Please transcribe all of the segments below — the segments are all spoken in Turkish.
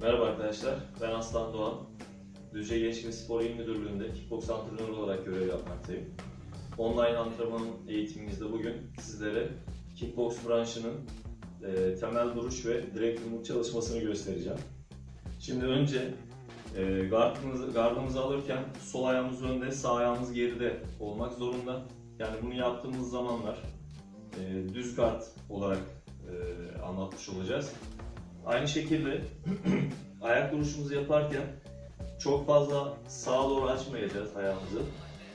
Merhaba arkadaşlar, ben Aslan Doğan. Düzce Gençlik Spor İl Müdürlüğü'nde kickbox antrenörü olarak görev yapmaktayım. Online antrenman eğitimimizde bugün sizlere kickbox branşının e, temel duruş ve direkt yumruk çalışmasını göstereceğim. Şimdi önce e, gardımızı, gardımızı alırken sol ayağımız önde, sağ ayağımız geride olmak zorunda. Yani bunu yaptığımız zamanlar e, düz gard olarak e, anlatmış olacağız. Aynı şekilde ayak duruşumuzu yaparken çok fazla sağa doğru açmayacağız ayağımızı.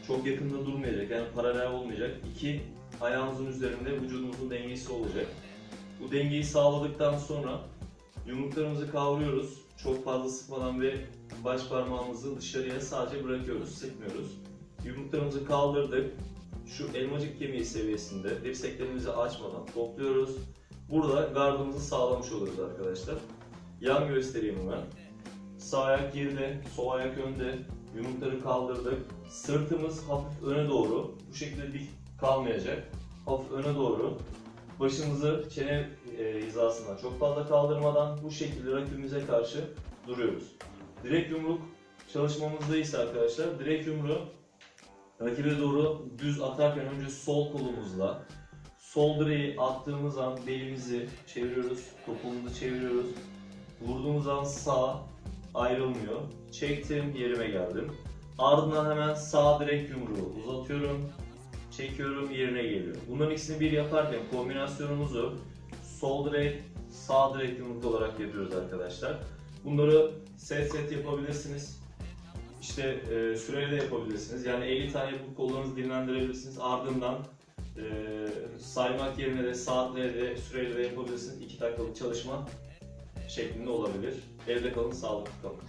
Çok yakında durmayacak yani paralel olmayacak. İki ayağımızın üzerinde vücudumuzun dengesi olacak. Bu dengeyi sağladıktan sonra yumruklarımızı kavruyoruz. Çok fazla sıkmadan ve baş parmağımızı dışarıya sadece bırakıyoruz, sıkmıyoruz. Yumruklarımızı kaldırdık. Şu elmacık kemiği seviyesinde dirseklerimizi açmadan topluyoruz. Burada gardımızı sağlamış oluruz arkadaşlar. Yan göstereyim hemen. Sağ ayak geride, sol ayak önde. Yumrukları kaldırdık. Sırtımız hafif öne doğru. Bu şekilde dik kalmayacak. Hafif öne doğru. Başımızı çene e, hizasından çok fazla kaldırmadan bu şekilde rakibimize karşı duruyoruz. Direkt yumruk çalışmamızda ise arkadaşlar direkt yumruğu rakibe doğru düz atarken önce sol kolumuzla Sol direği attığımız an belimizi çeviriyoruz, topumuzu çeviriyoruz. Vurduğumuz an sağ ayrılmıyor. Çektim, yerime geldim. Ardından hemen sağ direk yumruğu uzatıyorum. Çekiyorum, yerine geliyor. Bunların ikisini bir yaparken kombinasyonumuzu sol direk, sağ direk yumruk olarak yapıyoruz arkadaşlar. Bunları set set yapabilirsiniz. İşte e, süreli de yapabilirsiniz. Yani 50 tane yapıp kollarınızı dinlendirebilirsiniz. Ardından ee, saymak yerine de saatle de süreyle de yapabilirsiniz. 2 dakikalık çalışma şeklinde olabilir. Evde kalın, sağlıklı kalın.